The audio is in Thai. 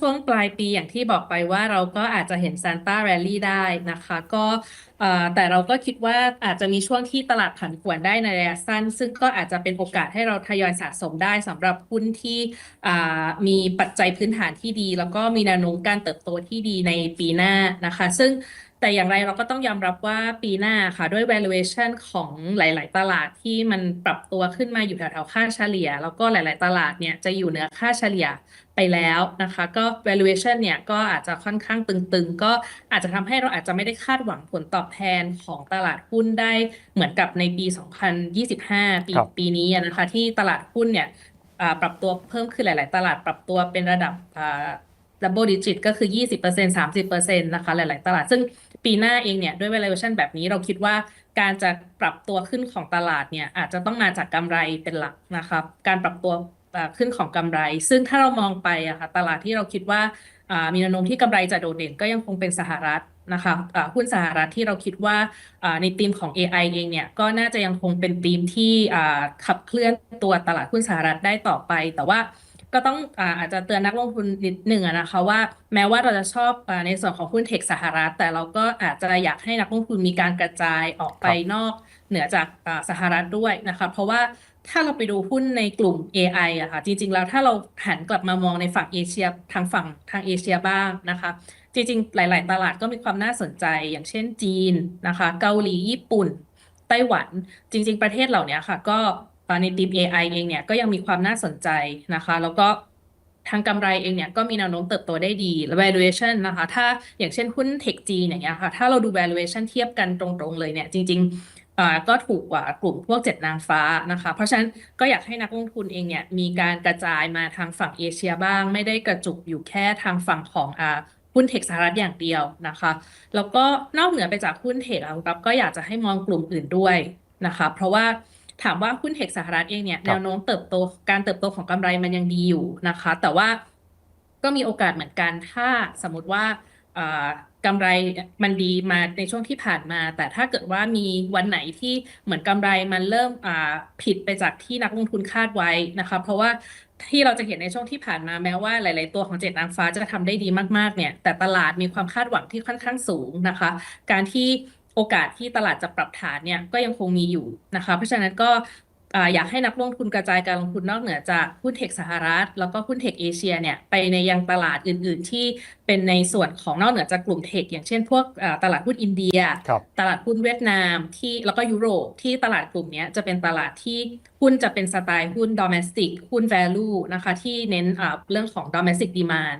ช่วงปลายปีอย่างที่บอกไปว่าเราก็อาจจะเห็นซานต้าแรลลี่ได้นะคะ ก็แต่เราก็คิดว่าอาจจะมีช่วงที่ตลาดผันผวนได้ในระยะสั้น ซึ่งก็อาจจะเป็นโอกาสให้เราทยอยสะสมได้สำหรับหุ้นที่มีปัจจัยพื้นฐานที่ดี แล้วก็มีแนวโน้มการเติบโตที่ดีในปีหน้านะคะ ซึ่งแต่อย่างไรเราก็ต้องยอมรับว่าปีหน้าค่ะ ด้วย valuation ของหลาย ๆ ตลาดที่มันปรับตัวขึ้นมาอยู่แถวๆค่าเฉลี่ย แล้วก็หลาย ๆ ตลาดเนี่ยจะอยู่เหนือค่าเฉลี่ยไปแล้วนะคะ ก็ valuation เนี่ยก็อาจจะค่อนข้างตึง ๆ ก็อาจจะทำให้เราอาจจะไม่ได้คาดหวังผลตอบแทนของตลาดหุ้นได้เหมือนกับในปี 2025 ปีครับปีนี้อะนะคะ ที่ตลาดหุ้นเนี่ยอ่าปรับตัวเพิ่มขึ้นหลาย ๆ ตลาดปรับตัวเป็นระดับ อ่า double digit ก็คือ 20% 30%นะคะหลาย ๆ ตลาด ซึ่งปีหน้าเองเนี่ยด้วย valuation แบบนี้เราคิดว่าการจะปรับตัวขึ้นของตลาดเนี่ยอาจจะต้องมาจากกำไรเป็นหลักนะครับการปรับตัวขึ้นของกำไร ซึ่งถ้าเรามองไปอะค่ะตลาดที่เราคิดว่ามีแนวโน้มที่กำไรจะโดดเด่นก็ยังคงเป็นสหรัฐนะคะหุ้นสหรัฐที่เราคิดว่าในธีมของ AI เองเนี่ยก็น่าจะยังคงเป็นธีมที่ขับเคลื่อนตัวตลาดหุ้นสหรัฐได้ต่อไป แต่ว่า ก็ต้องอาอาจจะเตือนนักลงทุนนิดหนึ่งอะนะคะว่าแม้ว่าเราจะชอบอาในส่วนของหุ้นเทคสหรัฐ แต่เราก็อาจจะอยากให้นักลงทุนมีการกระจายออกไปครับนอกเหนือจากอ่าสหรัฐด้วยนะคะเพราะว่าถ้าเราไปดูหุ้นในกลุ่ม AI อะค่ะจริง ๆ แล้วถ้าเราหันกลับมามองในฝั่งเอเชียทางฝั่งทางเอเชียบ้างนะคะจริง ๆ หลาย ๆ ตลาดก็มีความน่าสนใจอย่างเช่นจีนนะคะ เกาหลีญี่ปุ่นไต้หวัน จริง ๆ ประเทศเหล่านี้ค่ะ ก็อ่า ในทีม AI เองเนี่ยก็ยังมีความน่าสนใจนะคะ แล้วก็ทางกำไรเองเนี่ยก็มีแนวโน้มเติบโตได้ดีและ valuation นะคะ ถ้าอย่างเช่นหุ้นเทคจีอย่างเงี้ยค่ะ ถ้าเราดู valuation เทียบกันตรงๆเลยเนี่ยจริงๆก็ถูกกว่ากลุ่มพวกเจ็ดนางฟ้านะคะ เพราะฉะนั้นก็อยากให้นักลงทุนเองเนี่ยมีการกระจายมาทางฝั่งเอเชียบ้าง ไม่ได้กระจุกอยู่แค่ทางฝั่งของอหุ้นเทคสหรัฐอย่างเดียวนะคะ แล้วก็นอกเหนือไปจากหุ้นเทคอะครับก็อยากจะให้มองกลุ่มอื่นด้วยนะคะ เพราะว่า ถามว่าหุ้นเทคสหรัฐเองเนี่ยครับแนวโน้มเติบโตการเติบโตของกำไรมันยังดีอยู่นะคะ แต่ว่าก็มีโอกาสเหมือนกันถ้าสมมติว่าอ่ากำไรมันดีมาในช่วงที่ผ่านมา แต่ถ้าเกิดว่ามีวันไหนที่เหมือนกำไรมันเริ่มอ่าผิดไปจากที่นักลงทุนคาดไว้นะคะเพราะว่าที่เราจะเห็นในช่วงที่ผ่านมาแม้ว่าหลาย ๆ ตัวของเจ็ดนางฟ้าจะทำได้ดีมาก ๆ เนี่ย แต่ตลาดมีความคาดหวังที่ค่อนข้างสูงนะคะ การที่ โอกาสที่ตลาดจะปรับฐานเนี่ยก็ยังคงมีอยู่นะคะ เพราะฉะนั้นก็อ่าอยากให้นักลงทุนกระจายการลงทุนนอกเหนือจากหุ้นเทคสหรัฐ แล้วก็หุ้นเทคเอเชียเนี่ยไปในยังตลาดอื่น ๆ ที่เป็นในส่วนของนอกเหนือจากกลุ่มเทคอย่างเช่นพวกอ่าตลาดหุ้นอินเดียครับตลาดหุ้นเวียดนามที่แล้วก็ยุโรปที่ตลาดกลุ่มเนี้ยจะเป็นตลาดที่หุ้นจะเป็นสไตล์หุ้น domestic หุ้น value นะคะที่เน้นอ่าเรื่องของ domestic demand